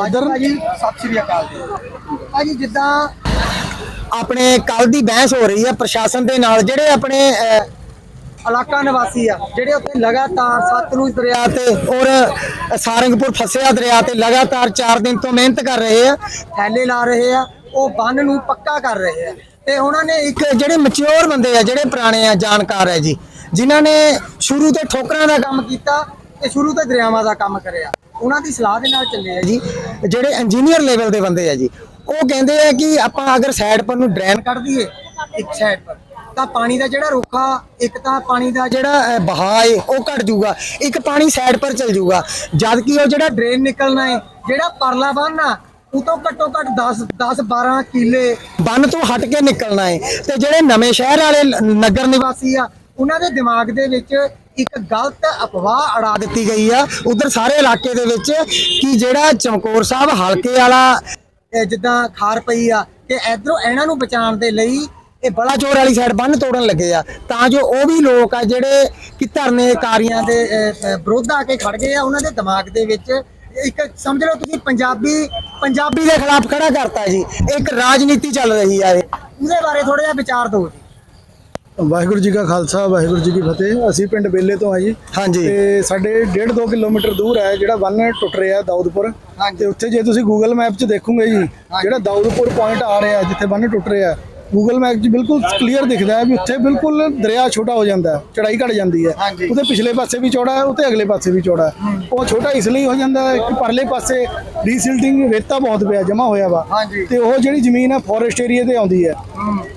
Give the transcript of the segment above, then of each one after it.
ਉਧਰ ਭਾਜੀ ਸਤਿ ਸ਼੍ਰੀ ਅਕਾਲ ਜੀ। ਭਾਜੀ ਜਿੱਦਾਂ ਆਪਣੇ ਕੱਲ ਦੀ ਬਹਿਸ ਹੋ ਰਹੀ ਹੈ ਪ੍ਰਸ਼ਾਸਨ ਦੇ ਨਾਲ ਜਿਹੜੇ ਆਪਣੇ ਇਲਾਕਾ ਨਿਵਾਸੀ ਆ ਜਿਹੜੇ ਉੱਥੇ ਲਗਾਤਾਰ ਸਤਲੁਜ ਦਰਿਆ ਤੇ ਔਰ ਸਾਰੰਗਪੁਰ ਫਸਿਆ ਦਰਿਆ ਤੇ ਲਗਾਤਾਰ 4 ਦਿਨ ਤੋਂ ਮਿਹਨਤ ਕਰ ਰਹੇ ਆ ਥੈਲੇ ਲਾ ਰਹੇ ਆ ਉਹ ਬੰਨ ਨੂੰ ਪੱਕਾ ਕਰ ਰਹੇ ਆ। ਤੇ ਉਹਨਾਂ ਨੇ ਇੱਕ ਜਿਹੜੇ ਮੈਚੁਰ ਬੰਦੇ ਆ ਜਿਹੜੇ ਪੁਰਾਣੇ ਆ ਜਾਣਕਾਰ ਹੈ ਜੀ ਜਿਨ੍ਹਾਂ ਨੇ ਸ਼ੁਰੂ ਤੋਂ ਠੋਕਰਾਂ ਦਾ ਕੰਮ ਕੀਤਾ ਤੇ ਸ਼ੁਰੂ ਤੋਂ ਦਰਿਆਵਾਂ ਦਾ ਕੰਮ ਕਰਿਆ। ਉਹਨਾਂ ਦੀ ਸਲਾਹ ਦੇ ਨਾਲ ਚੱਲੇ ਆ ਜੀ। ਜਿਹੜੇ ਇੰਜੀਨੀਅਰ ਲੈਵਲ ਦੇ ਬੰਦੇ ਆ ਜੀ ਉਹ ਕਹਿੰਦੇ ਆ ਕਿ ਆਪਾਂ ਅਗਰ ਸਾਈਡ ਪਰ ਨੂੰ ਡਰੇਨ ਕੱਢ ਦਈਏ ਇੱਕ ਸਾਈਡ ਪਰ ਤਾਂ ਪਾਣੀ ਦਾ ਜਿਹੜਾ ਰੁੱਖਾ ਇੱਕ ਤਾਂ ਪਾਣੀ ਦਾ ਜਿਹੜਾ ਵਹਾਅ ਹੈ ਉਹ ਘਟ ਜਾਊਗਾ। ਇੱਕ ਪਾਣੀ ਸਾਈਡ ਪਰ ਚਲ ਜਾਊਗਾ। ਜਦ ਕਿ ਉਹ ਜਿਹੜਾ ਡਰੇਨ ਨਿਕਲਣਾ ਹੈ ਜਿਹੜਾ ਪਰਲਾ ਬੰਨ ਉਹ ਤੋਂ ਘੱਟੋ ਘੱਟ 10 10 12 ਕਿੱਲੇ ਬੰਨ ਤੋਂ ਹਟ ਕੇ ਨਿਕਲਣਾ ਹੈ ਤੇ ਜਿਹੜੇ ਨਵੇਂ ਸ਼ਹਿਰ ਵਾਲੇ ਨਗਰ ਨਿਵਾਸੀ ਆ ਉਹਨਾਂ ਦੇ ਦਿਮਾਗ ਦੇ ਵਿੱਚ ਇੱਕ ਗਲਤ ਅਫਵਾਹ ਅੜਾ ਦਿੱਤੀ ਗਈ ਆ। ਉਧਰ ਸਾਰੇ ਇਲਾਕੇ ਦੇ ਵਿੱਚ ਕਿ ਜਿਹੜਾ ਚਮਕੌਰ ਸਾਹਿਬ ਹਲਕੇ ਵਾਲਾ ਜਿੱਦਾਂ ਖਾਰ ਪਈ ਆ ਕਿ ਇਧਰੋਂ ਇਹਨਾਂ ਨੂੰ ਬਚਾਉਣ ਦੇ ਲਈ ਇਹ ਬੜਾ ਚੋਰ ਵਾਲੀ ਸਾਈਡ ਬੰਨ ਤੋੜਨ ਲੱਗੇ ਆ। ਤਾਂ ਜੋ ਉਹ ਵੀ ਲੋਕ ਆ ਜਿਹੜੇ ਕਿ ਧਰਨੇਕਾਰੀਆਂ ਦੇ ਅਹ, ਵਿਰੁੱਧ ਆ ਕੇ ਖੜ ਗਏ ਆ ਉਹਨਾਂ ਦੇ ਦਿਮਾਗ ਦੇ ਵਿੱਚ ਇੱਕ ਸਮਝ ਲਓ ਤੁਸੀਂ ਪੰਜਾਬੀ ਪੰਜਾਬੀ ਦੇ ਖਿਲਾਫ ਖੜਾ ਕਰਤਾ ਜੀ। ਇੱਕ ਰਾਜਨੀਤੀ ਚੱਲ ਰਹੀ ਆ ਇਹ। ਉਹਦੇ ਬਾਰੇ ਥੋੜਾ ਜਿਹਾ ਵਿਚਾਰ ਦਿਓ। ਵਾਹਿਗੁਰੂ ਜੀ ਕਾ ਖਾਲਸਾ ਵਾਹਿਗੁਰੂ ਜੀ ਕੀ ਫਤਿਹ। ਅਸੀਂ ਪਿੰਡ ਬੇਲੇ ਤੋਂ ਆ ਜੀ। ਹਾਂਜੀ। ਤੇ ਸਾਡੇ 1.5 2 ਕਿਲੋਮੀਟਰ ਦੂਰ ਹੈ ਜਿਹੜਾ ਬੰਨ ਟੁੱਟ ਰਿਹਾ ਦਾਊਦਪੁਰ। ਤੇ ਉੱਥੇ ਜੇ ਤੁਸੀਂ ਗੂਗਲ ਮੈਪ 'ਚ ਦੇਖੋਗੇ ਜੀ ਜਿਹੜਾ ਦਾਊਦਪੁਰ ਪੁਆਇੰਟ ਆ ਰਿਹਾ ਜਿੱਥੇ ਬੰਨ ਟੁੱਟ ਰਿਹਾ ਗੂਗਲ ਮੈਪ 'ਚ ਬਿਲਕੁਲ ਕਲੀਅਰ ਦਿਖਦਾ ਹੈ ਵੀ ਉੱਥੇ ਬਿਲਕੁਲ ਦਰਿਆ ਛੋਟਾ ਹੋ ਜਾਂਦਾ ਹੈ ਚੜਾਈ ਘਟ ਜਾਂਦੀ ਹੈ। ਉਹਦੇ ਪਿਛਲੇ ਪਾਸੇ ਵੀ ਚੌੜਾ ਹੈ ਉਹਤੇ ਅਗਲੇ ਪਾਸੇ ਵੀ ਚੌੜਾ ਹੈ। ਉਹ ਛੋਟਾ ਇਸ ਲਈ ਹੋ ਜਾਂਦਾ ਹੈ ਕਿ ਪਰਲੇ ਪਾਸੇ ਡੀਸਿਲਟਿੰਗ ਰੇਤਾ ਬਹੁਤ ਪਿਆ ਜਮਾ ਹੋਇਆ ਵਾ। ਤੇ ਉਹ ਜਿਹੜੀ ਜ਼ਮੀਨ ਹੈ ਫੋਰੈਸਟ ਏਰੀਆ ਤੇ ਆਉਂਦੀ ਹੈ।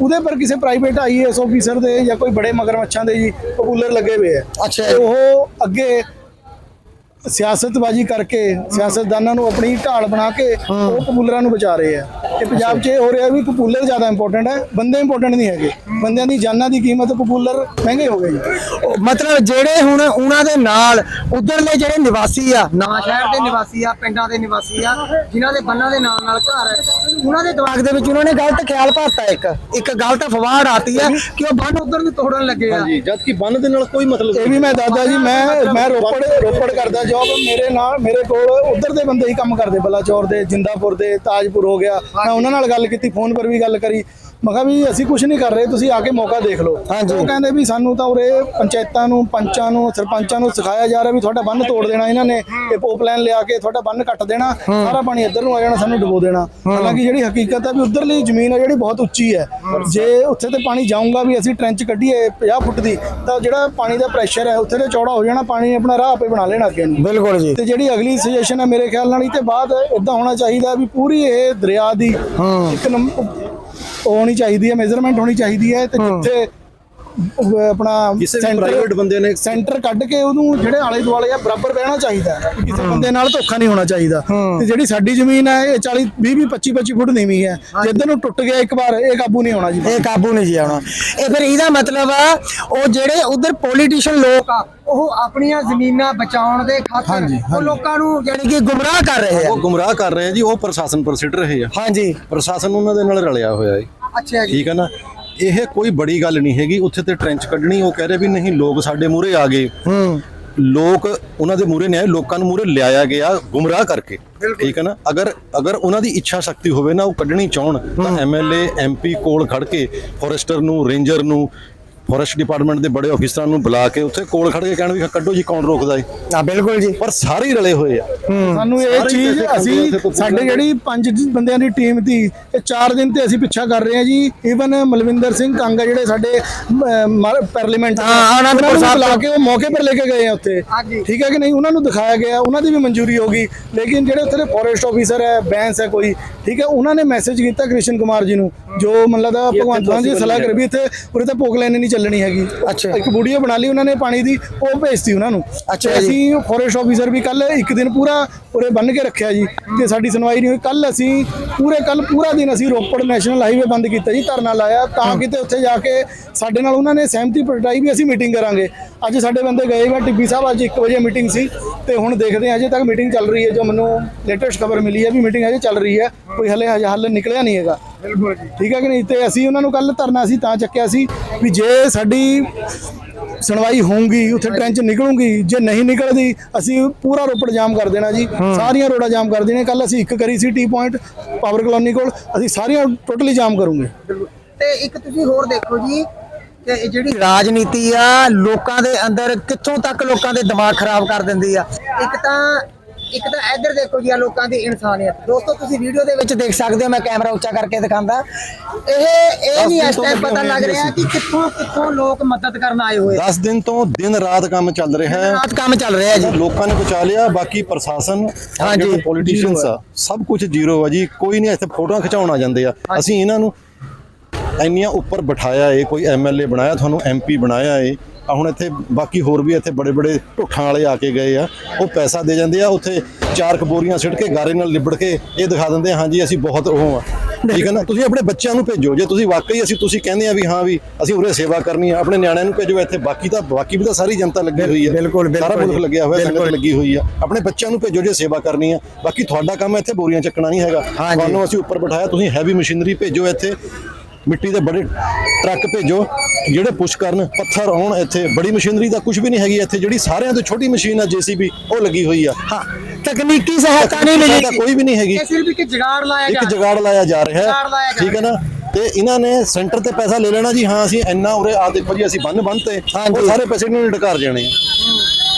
ਉਹਦੇ ਪਰ ਕਿਸੇ ਪ੍ਰਾਈਵੇਟ ਆਈਏਐਸ ਆਫੀਸਰ ਦੇ ਜਾਂ ਕੋਈ ਬੜੇ ਮਗਰਮੱਛਾਂ ਦੇ ਜੀ ਪਪੂਲਰ ਲੱਗੇ ਹੋਏ ਆ। ਅੱਛਾ। ਉਹ ਅੱਗੇ ਸਿਆਸਤਬਾਜ਼ੀ ਕਰਕੇ ਸਿਆਸਤਦਾਨਾਂ ਨੂੰ ਆਪਣੀ ਢਾਲ ਬਣਾ ਕੇ ਉਹ ਪਪੂਲਰਾਂ ਨੂੰ ਬਚਾ ਰਹੇ ਆ। ਤੇ ਪੰਜਾਬ 'ਚ ਇਹ ਹੋ ਰਿਹਾ ਵੀ ਪਪੂਲਰ ਜ਼ਿਆਦਾ ਇੰਪੋਰਟੈਂਟ ਹੈ ਬੰਦੇ ਇੰਪੋਰਟੈਂਟ ਨਹੀਂ ਹੈਗੇ। ਬੰਦਿਆਂ ਦੀ ਜਾਨਾਂ ਦੀ ਕੀਮਤ ਪਪੂਲਰ ਮਹਿੰਗੇ ਹੋ ਗਏ ਮਤਲਬ ਜਿਹੜੇ ਹੁਣ ਉਹਨਾਂ ਦੇ ਨਾਲ ਉਧਰਲੇ ਜਿਹੜੇ ਨਿਵਾਸੀ ਆ ਨਵਾਂ ਸ਼ਹਿਰ ਦੇ ਨਿਵਾਸੀ ਆ ਪਿੰਡਾਂ ਦੇ ਨਿਵਾਸੀ ਆ ਜਿਨ੍ਹਾਂ ਦੇ ਬੰਨਾਂ ਦੇ ਨਾਲ ਨਾਲ ਘਰ ਹੈ ਉਹਨਾਂ ਦੇ ਦਿਮਾਗ ਦੇ ਵਿੱਚ ਉਹਨਾਂ ਨੇ ਗਲਤ ਖਿਆਲ ਭਰਤਾ ਇੱਕ। ਇੱਕ ਗਲਤ ਅਫਵਾਹ ਉਡਾਤੀ ਆ ਕਿ ਉਹ ਬੰਨ ਉਧਰ ਨੂੰ ਤੋੜਨ ਲੱਗੇ ਆ। ਜੀ ਜਦ ਕਿ ਬੰਨ ਦੇ ਨਾਲ ਕੋਈ ਮਤਲਬ ਇਹ ਵੀ ਮੈਂ ਦੱਸਦਾ ਜੀ ਮੈਂ ਮੈਂ ਰੋਪੜ ਰੋਪੜ ਕਰਦਾ ਜੌਬ ਮੇਰੇ ਨਾਲ ਮੇਰੇ ਕੋਲ ਉਧਰ ਦੇ ਬੰਦੇ ਹੀ ਕੰਮ ਕਰਦੇ ਬਲਾਚੌਰ ਦੇ ਜਿੰਦਾਪੁਰ ਦੇ ਤਾਜਪੁਰ ਹੋ ਗਿਆ। ਮੈਂ ਉਹਨਾਂ ਨਾਲ ਗੱਲ ਕੀਤੀ ਫੋਨ ਪਰ ਵੀ ਗੱਲ ਕਰੀ। ਮੈਂ ਕਿਹਾ ਵੀ ਅਸੀਂ ਕੁਝ ਨਹੀਂ ਕਰ ਰਹੇ ਤੁਸੀਂ ਆ ਕੇ ਮੌਕਾ ਦੇਖ ਲਓ। ਉਹ ਕਹਿੰਦੇ ਵੀ ਸਾਨੂੰ ਤਾਂ ਉਰੇ ਪੰਚਾਇਤਾਂ ਨੂੰ ਪੰਚਾਂ ਨੂੰ ਸਰਪੰਚਾਂ ਨੂੰ ਸਿਖਾਇਆ ਜਾ ਰਿਹਾ ਵੀ ਤੁਹਾਡਾ ਬੰਨ ਤੋੜ ਦੇਣਾ ਇਹਨਾਂ ਨੇ। ਇਹ ਪੋਪਲਾਈਨ ਲਿਆ ਕੇ ਤੁਹਾਡਾ ਬੰਨ ਕੱਟ ਦੇਣਾ ਸਾਰਾ ਪਾਣੀ ਇੱਧਰ ਨੂੰ ਆ ਜਾਣਾ ਸਾਨੂੰ ਡੁਬੋ ਦੇਣਾ। ਹਾਲਾਂਕਿ ਜਿਹੜੀ ਹਕੀਕਤ ਹੈ ਵੀ ਉਧਰਲੀ ਜ਼ਮੀਨ ਹੈ ਜਿਹੜੀ ਬਹੁਤ ਉੱਚੀ ਹੈ। ਜੇ ਉੱਥੇ ਤੇ ਪਾਣੀ ਜਾਊਗਾ ਵੀ ਅਸੀਂ ਟ੍ਰੈਂਚ ਕੱਢੀਏ 50 ਫੁੱਟ ਦੀ ਤਾਂ ਜਿਹੜਾ ਪਾਣੀ ਦਾ ਪ੍ਰੈਸ਼ਰ ਹੈ ਉੱਥੇ ਤੇ ਚੌੜਾ ਹੋ ਜਾਣਾ ਪਾਣੀ ਨੇ ਆਪਣਾ ਰਾਹ ਆਪੇ ਬਣਾ ਲੈਣਾ ਅੱਗੇ ਨੂੰ। ਬਿਲਕੁਲ ਜੀ। ਤੇ ਜਿਹੜੀ ਅਗਲੀ ਸੁਜੈਸ਼ਨ ਹੈ ਮੇਰੇ ਖਿਆਲ ਨਾਲ ਇਹ ਤੇ ਬਾਅਦ ਇਦਾਂ ਹੋਣਾ ਚਾਹੀਦਾ ਵੀ ਪੂਰੀ ਇਹ ਦਰਿਆ ਦੀ ਇੱਕ ਉਹ ਹੋਣੀ ਚਾਹੀਦੀ ਹੈ ਮੇਜ਼ਰਮੈਂਟ ਹੋਣੀ ਚਾਹੀਦੀ ਹੈ ਤੇ ਜਿੱਥੇ ਆਪਣਾ ਕਿਸੇ ਵੀ private ਬੰਦੇ ਨੇ- ਸੈਂਟਰ ਕੱਢ ਕੇ ਉਹਨੂੰ ਜਿਹੜੇ ਆਲੇ ਦੁਆਲੇ ਆ ਬਰਾਬਰ ਬਹਿਣਾ ਚਾਹੀਦਾ ਕਿਸੇ ਬੰਦੇ ਨਾਲ ਧੋਖਾ ਨਹੀਂ ਹੋਣਾ ਚਾਹੀਦਾ। ਤੇ ਜਿਹੜੀ ਸਾਡੀ ਜ਼ਮੀਨ ਹੈ ਇਹ 40 20 20 25 25 ਫੁੱਟ ਨੀਵੀਂ ਹੈ। ਜਿੱਦਾਂ ਨੂੰ ਟੁੱਟ ਗਿਆ ਇੱਕ ਵਾਰ ਇਹ ਕਾਬੂ ਨਹੀਂ ਹੋਣਾ ਜੀ। ਇਹ ਕਾਬੂ ਨਹੀਂ ਜੀ ਆਉਣਾ। ਇਹ ਫਿਰ ਇਹਦਾ ਮਤਲਬ ਆ ਉਹ ਜਿਹੜੇ ਉਧਰ ਪੋਲੀਟੀਸ਼ੀਅਨ ਲੋਕ ਆ ਉਹ ਆਪਣੀਆਂ ਜ਼ਮੀਨਾਂ ਬਚਾਉਣ ਦੇ ਖਾਤਰ ਉਹ। ਲੋਕਾਂ ਨੂੰ ਯਾਨੀ ਕਿ ਗੁੰਮਰਾਹ ਕਰ ਰਹੇ ਆ। ਉਹ ਗੁੰਮਰਾਹ ਕਰ ਰਹੇ ਆ ਜੀ ਉਹ ਪ੍ਰਸ਼ਾਸਨ ਪਰ ਸਿੱਟ ਰਹੇ ਆ। ਹਾਂਜੀ। ਪ੍ਰਸ਼ਾਸਨ ਉਹਨਾਂ ਦੇ ਨਾਲ ਰਲਿਆ ਹੋਇਆ ਹੈ ਅੱਛਾ ਜੀ। ਠੀਕ ਹੈ ਨਾ? ਇਹ ਕੋਈ ਬੜੀ ਗੱਲ ਨਹੀਂ ਹੈਗੀ। ਉੱਥੇ ਤੇ ਟ੍ਰੈਂਚ ਕੱਢਣੀ ਉਹ ਕਹਿ ਰਹੇ ਵੀ ਨਹੀਂ ਲੋਕ ਸਾਡੇ ਮੂਹਰੇ ਆ ਗਏ। ਹੂੰ। ਲੋਕ ਉਹਨਾਂ ਦੇ ਮੂਹਰੇ ਨਹੀਂ ਆਏ ਲੋਕਾਂ ਨੂੰ ਮੂਹਰੇ ਲਿਆਇਆ ਗਿਆ ਗੁੰਮਰਾਹ ਕਰਕੇ। ਠੀਕ ਹੈ ਨਾ? ਅਗਰ ਅਗਰ ਉਹਨਾਂ ਦੀ ਇੱਛਾ ਸ਼ਕਤੀ ਹੋਵੇ ਨਾ ਉਹ ਕੱਢਣੀ ਚਾਹਣ ਤਾਂ ਐਮਐਲਏ ਐਮਪੀ ਕੋਲ ਖੜ ਕੇ ਫੋਰੈਸਟਰ ਨੂੰ ਰੇਂਜਰ ਨੂੰ ਫੋਰੈਸਟ ਡਿਪਾਰਟਮੈਂਟ ਦੇ ਬੜੇ ਅਫੀਸਰਾਂ ਨੂੰ ਬੁਲਾ ਕੇ ਉੱਥੇ ਕੋਲ ਖੜ ਕੇ ਕਹਿਣ ਵੀ ਕੱਢੋ ਜੀ ਕੌਣ ਰੋਕਦਾ ਏ। ਆ ਬਿਲਕੁਲ ਜੀ। ਪਰ ਸਾਰੇ ਹੀ ਰਲੇ ਹੋਏ ਆ। ਸਾਨੂੰ ਇਹ ਚੀਜ਼ ਅਸੀਂ ਸਾਡੇ। ਜਿਹੜੀ ਪੰਜ ਬੰਦਿਆਂ ਦੀ ਟੀਮ ਸੀ ਇਹ 4 ਦਿਨ ਤੇ ਅਸੀਂ ਪਿੱਛਾ ਕਰ ਰਹੇ ਹਾਂ ਜੀ। ਈਵਨ ਮਲਵਿੰਦਰ ਸਿੰਘ ਕੰਗ ਆ ਜਿਹੜੇ ਸਾਡੇ ਪਾਰਲੀਮੈਂਟ ਹਾਂ, ਆਨੰਦਪੁਰ ਸਾਹਿਬ ਲਾ ਕੇ ਉਹ ਮੌਕੇ ਪਰ ਲੈ ਕੇ ਗਏ ਆ ਉੱਥੇ। ਹਾਂਜੀ। ਠੀਕ ਹੈ ਕਿ ਨਹੀਂ? ਉਹਨਾਂ ਨੂੰ ਦਿਖਾਇਆ ਗਿਆ ਉਹਨਾਂ ਦੀ ਵੀ ਮਨਜ਼ੂਰੀ ਹੋਗੀ ਲੇਕਿਨ ਜਿਹੜੇ ਉੱਥੇ ਦੇ ਫੋਰੈਸਟ ਆਫੀਸਰ ਹੈ ਬੈਂਸ ਹੈ ਕੋਈ ਠੀਕ ਹੈ ਉਹਨਾਂ ਨੇ ਮੈਸੇਜ ਕੀਤਾ ਕ੍ਰਿਸ਼ਨ ਕੁਮਾਰ ਜੀ ਨੂੰ ਜੋ ਮਤਲਬ ਭਗਵੰਤ ਮਾਨ ਜੀ ਸਲਾਹ ਕਰ ਵੀ ਇੱਥੇ ਉਰੇ ਤਾਂ ਪੋਕ ਲਾਈਨ ਨਹੀਂ ਚੱਲਣੀ ਹੈਗੀ। ਅੱਛਾ। ਇੱਕ ਵੀਡੀਓ ਬਣਾ ਲਈ ਉਹਨਾਂ ਨੇ ਪਾਣੀ ਦੀ ਉਹ ਭੇਜਤੀ ਉਹਨਾਂ ਨੂੰ। ਅੱਛਾ ਤੇ। ਅਸੀਂ ਫੋਰੈਸਟ ਆਫੀਸਰ ਵੀ ਕੱਲ ਇੱਕ ਦਿਨ ਪੂਰਾ ਉਰੇ ਬੰਨ ਕੇ ਰੱਖਿਆ ਜੀ। ਕਿ ਸਾਡੀ ਸੁਣਵਾਈ ਨਹੀਂ ਹੋਈ। ਕੱਲ ਅਸੀਂ ਪੂਰੇ ਕੱਲ ਪੂਰਾ ਦਿਨ ਅਸੀਂ ਰੋਪੜ ਨੈਸ਼ਨਲ ਹਾਈਵੇ ਬੰਦ ਕੀਤਾ ਜੀ ਧਰਨਾ ਲਾਇਆ। ਤਾਂ ਕਿਤੇ ਉੱਥੇ ਜਾ ਕੇ ਸਾਡੇ ਨਾਲ ਉਹਨਾਂ ਨੇ ਸਹਿਮਤੀ ਪ੍ਰਗਟਾਈ ਵੀ ਅਸੀਂ ਮੀਟਿੰਗ ਕਰਾਂਗੇ। ਅੱਜ ਸਾਡੇ ਬੰਦੇ ਗਏ ਵਾ ਟਿੱਬੀ ਸਾਹਿਬ ਅੱਜ 1 ਵਜੇ ਮੀਟਿੰਗ ਸੀ। ਤੇ ਹੁਣ ਦੇਖਦੇ ਹਾਂ ਅਜੇ ਤੱਕ ਮੀਟਿੰਗ ਚੱਲ ਰਹੀ ਹੈ। ਜੋ ਮੈਨੂੰ ਲੇਟੈਸਟ ਖਬਰ ਮਿਲੀ ਹੈ ਵੀ ਮੀਟਿੰਗ ਅਜੇ ਚੱਲ ਰਹੀ ਹੈ। ਕੋਈ ਹਲੇ ਹਜੇ ਹੱਲ ਨਿਕਲਿਆ ਨਹੀਂ ਹੈਗਾ। ਠੀਕ ਹੈ ਕਿ ਨਹੀਂ? ਤੇ ਅਸੀਂ ਉਹਨਾਂ ਨੂੰ ਕੱਲ ਧਰਨਾ ਸੀ ਤਾਂ ਚੱਕਿਆ ਸੀ ਵੀ ਜੇ ਸਾਡੀ ਸੁਣਵਾਈ ਹੋਊਗੀ ਉੱਥੇ ਟ੍ਰੈਂਚ ਨਿਕਲੂਗੀ ਜੇ ਨਹੀਂ ਨਿਕਲਦੀ ਅਸੀਂ ਪੂਰਾ ਰੋਪੜ ਜਾਮ ਕਰ ਦੇਣਾ ਜੀ। ਸਾਰੀਆਂ ਰੋਡਾਂ ਜਾਮ ਕਰ ਦੇਣੀਆਂ। ਕੱਲ ਅਸੀਂ ਇੱਕ ਕਰੀ ਸੀ ਟੀ ਪੁਆਇੰਟ ਪਾਵਰ ਕਲੋਨੀ ਕੋਲ। ਅਸੀਂ ਸਾਰੀਆਂ ਟੋਟਲੀ ਜਾਮ ਕਰੂਗੇ। ਤੇ ਇੱਕ ਤੁਸੀਂ ਹੋਰ ਦੇਖੋ ਜੀ ਕਿ ਇਹ ਜਿਹੜੀ ਰਾਜਨੀਤੀ ਆ ਲੋਕਾਂ ਦੇ ਅੰਦਰ ਕਿੱਥੋਂ ਤੱਕ ਲੋਕਾਂ ਦੇ ਦਿਮਾਗ ਖਰਾਬ ਕਰ ਦਿੰਦੀ ਆ? ਇੱਕ ਤਾਂ ਇੱਕ ਤਾਂ ਇੱਧਰ ਦੇਖੋ ਜੀ ਆ ਲੋਕਾਂ ਦੀ ਇਨਸਾਨੀਅਤ। ਦੋਸਤੋ ਤੁਸੀਂ ਵੀਡੀਓ ਦੇ ਵਿੱਚ ਦੇਖ ਸਕਦੇ ਹੋ ਮੈਂ ਕੈਮਰਾ ਉੱਚਾ ਕਰਕੇ ਦਿਖਾਉਂਦਾ। ਇਹ ਇਹ ਨਹੀਂ ਇਸ ਟਾਈਮ ਪਤਾ ਲੱਗ ਰਿਹਾ ਕਿ ਕਿੱਥੋਂ ਕਿੱਥੋਂ ਲੋਕ ਮਦਦ ਕਰਨ ਆਏ ਹੋਏ 10 ਦਿਨ ਤੋਂ ਦਿਨ ਰਾਤ ਕੰਮ ਚੱਲ ਰਿਹਾ ਹੈ। ਰਾਤ ਕੰਮ ਚੱਲ ਰਿਹਾ ਜੀ। ਲੋਕਾਂ ਨੇ ਬਚਾ ਲਿਆ ਬਾਕੀ ਪ੍ਰਸ਼ਾਸਨ ਹਾਂਜੀ, ਪੋਲੀਟੀਸ਼ੀਅਨਸ ਆ ਸਭ ਕੁਝ ਜ਼ੀਰੋ ਆ ਜੀ। ਕੋਈ ਨਹੀਂ ਇੱਥੇ ਫੋਟੋਆਂ ਖਿਚਾਉਣ ਆ ਜਾਂਦੇ ਆ। ਅਸੀਂ ਇਹਨਾਂ ਨੂੰ ਇੰਨੀਆਂ ਉੱਪਰ ਬਿਠਾਇਆ ਏ ਕੋਈ ਐਮਐਲਏ ਬਣਾਇਆ ਤੁਹਾਨੂੰ ਐਮਪੀ ਬਣਾਇਆ ਏ। ਆ ਹੁਣ ਇੱਥੇ ਬਾਕੀ ਹੋਰ ਵੀ ਇੱਥੇ ਬੜੇ ਬੜੇ ਢੁੱਠਾਂ ਵਾਲੇ ਆ ਕੇ ਗਏ ਆ। ਉਹ ਪੈਸਾ ਦੇ ਜਾਂਦੇ ਆ ਉੱਥੇ ਚਾਰ ਕਬੋਰੀਆਂ ਸਿੱਟ ਕੇ ਗਾਰੇ ਨਾਲ ਲਿਬੜ ਕੇ ਇਹ ਦਿਖਾ ਦਿੰਦੇ ਆ ਹਾਂਜੀ ਅਸੀਂ ਬਹੁਤ ਉਹ ਆ। ਠੀਕ ਹੈ ਨਾ? ਤੁਸੀਂ ਆਪਣੇ ਬੱਚਿਆਂ ਨੂੰ ਭੇਜੋ ਜੇ ਤੁਸੀਂ ਵਾਕਈ ਅਸੀਂ ਤੁਸੀਂ ਕਹਿੰਦੇ ਆ ਵੀ ਹਾਂ ਵੀ ਅਸੀਂ ਉਰੇ ਸੇਵਾ ਕਰਨੀ ਆ ਆਪਣੇ ਨਿਆਣਿਆਂ ਨੂੰ ਭੇਜੋ ਇੱਥੇ ਬਾਕੀ ਤਾਂ ਬਾਕੀ ਵੀ ਤਾਂ ਸਾਰੀ ਜਨਤਾ ਲੱਗੀ ਹੋਈ ਹੈ ਬਿਲਕੁਲ, ਸਾਰਾ ਬਿਲਕੁਲ ਮੁਲਕ। ਲੱਗਿਆ ਹੋਇਆ ਸੰਗਤ। ਲੱਗੀ ਹੋਈ ਆ। ਆਪਣੇ ਬੱਚਿਆਂ ਨੂੰ ਭੇਜੋ ਜੇ ਸੇਵਾ ਕਰਨੀ ਆ। ਬਾਕੀ ਤੁਹਾਡਾ ਕੰਮ ਇੱਥੇ ਬੋਰੀਆਂ ਚੱਕਣਾ ਨਹੀਂ ਹੈਗਾ। ਤੁਹਾਨੂੰ ਅਸੀਂ ਉੱਪਰ ਬਿਠਾਇਆ ਤੁਸੀਂ ਹੈਵੀ ਮਸ਼ੀਨਰੀ ਭੇਜੋ ਇੱਥੇ। ਮਿੱਟੀ ਦੇ ਬੜੇ ਟਰੱਕ ਭੇਜੋ ਜਿਹੜੇ ਪੁਸ਼ ਕਰਨ ਪੱਥਰ ਆਉਣ ਇੱਥੇ। ਬੜੀ ਮਸ਼ੀਨਰੀ ਦਾ ਕੁਝ ਵੀ ਨਹੀਂ ਹੈਗੀ ਇੱਥੇ ਜਿਹੜੀ ਸਾਰਿਆਂ ਤੋਂ ਛੋਟੀ ਮਸ਼ੀਨ ਆ ਜੀਸੀਬੀ ਉਹ ਲੱਗੀ ਹੋਈ ਆ। ਹਾਂ ਤਕਨੀਕੀ ਸਹਾਇਤਾ ਨਹੀਂ ਤਾਂ ਮਿਲੀ। ਕੋਈ ਵੀ ਨਹੀਂ ਹੈਗੀ। ਇਹ ਸਿਰਫ ਇੱਕ ਜਗਾੜ ਲਾਇਆ ਇੱਕ ਜਾ ਰਿਹਾ। ਜਗਾੜ ਲਾਇਆ ਜਾ ਰਿਹਾ। ਹੈ ਠੀਕ ਹੈ ਨਾ? ਤੇ ਇਹਨਾਂ ਨੇ ਸੈਂਟਰ ਤੇ ਪੈਸਾ ਲੈ ਲੈਣਾ ਜੀ। ਹਾਂ ਅਸੀਂ ਇੰਨਾ ਉਰੇ ਆ ਦੇਖੋ ਜੀ ਅਸੀਂ ਬੰਨ ਬੰਨਤੇ ਹਾਂਜੀ। ਉਹ ਸਾਰੇ ਪੈਸੇ ਇਹਨਾਂ ਨੇ ਡਕਾਰ ਜਾਣੇ ਆ।